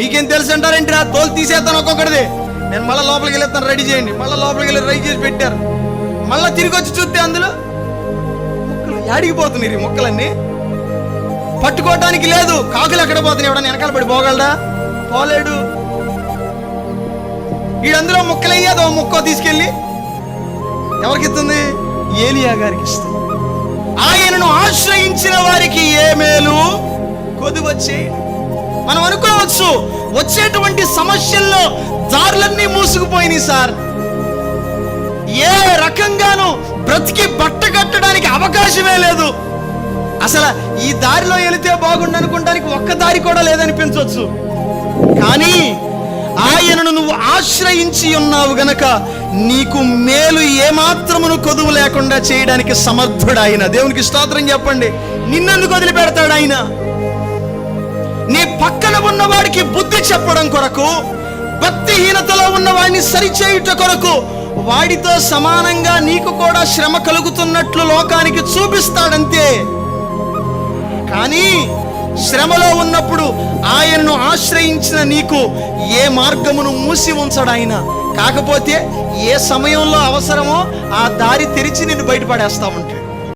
మీకేం తెలుసు అంటారేంటి రా తోలు తీసేస్తాను ఒక్కొక్కటిది నేను మళ్ళీ లోపలికి వెళ్ళేస్తాను రెడీ చేయండి. మళ్ళీ లోపలికి వెళ్ళి రెడీ చేసి పెట్టారు. మళ్ళీ తిరిగి వచ్చి చూస్తే అందులో ముక్కలు యాడిగిపోతున్నాయి ఈ ముక్కలన్నీ. పట్టుకోవడానికి లేదు. కాకులు ఎక్కడ పోతున్నాయి? ఎవడన్నా వెనకాల పడి పోగలడా? పోలేడు. వీడందులో ముక్కలయ్యేదో ముక్కో తీసుకెళ్ళి ఎవరికి ఇస్తుంది? ఏలియా గారికి ఇస్తుంది. ఆయనను ఆశ్రయించిన వారికి ఏ మేలు? కొదువచ్చి మనం అనుకోవచ్చు వచ్చేటువంటి సమస్యల్లో దారులన్నీ మూసుకుపోయినాయి సార్. ఏ రకంగానూ బ్రతికి బట్ట కట్టడానికి అవకాశమే లేదు. అసలు ఈ దారిలో వెళితే బాగుండు అనుకోవడానికి ఒక్క దారి కూడా లేదనిపించవచ్చు. కానీ ఆయనను నువ్వు ఆశ్రయించి ఉన్నావు గనక నీకు మేలు ఏమాత్రమును కొదువు లేకుండా చేయడానికి సమర్థుడు ఆయన దేవునికి స్తోత్రం చెప్పండి. నిన్నెందుకు వదిలిపెడతాడు ఆయన. ఉన్నవాడికి బుద్ధి చెప్పడం కొరకు భక్తిహీనతలో ఉన్న వాడిని సరిచేయుట కొరకు వాడితో సమానంగా నీకు కూడా శ్రమ కలుగుతున్నట్లు లోకానికి చూపిస్తాడంతే. కానీ శ్రమలో ఉన్నప్పుడు ఆయన్ను ఆశ్రయించిన నీకు ఏ మార్గమును మూసి ఉంచడు ఆయన కాకపోతే ఏ సమయంలో అవసరమో ఆ దారి తెరిచి నిన్ను బయటపడేస్తా ఉంటాడు.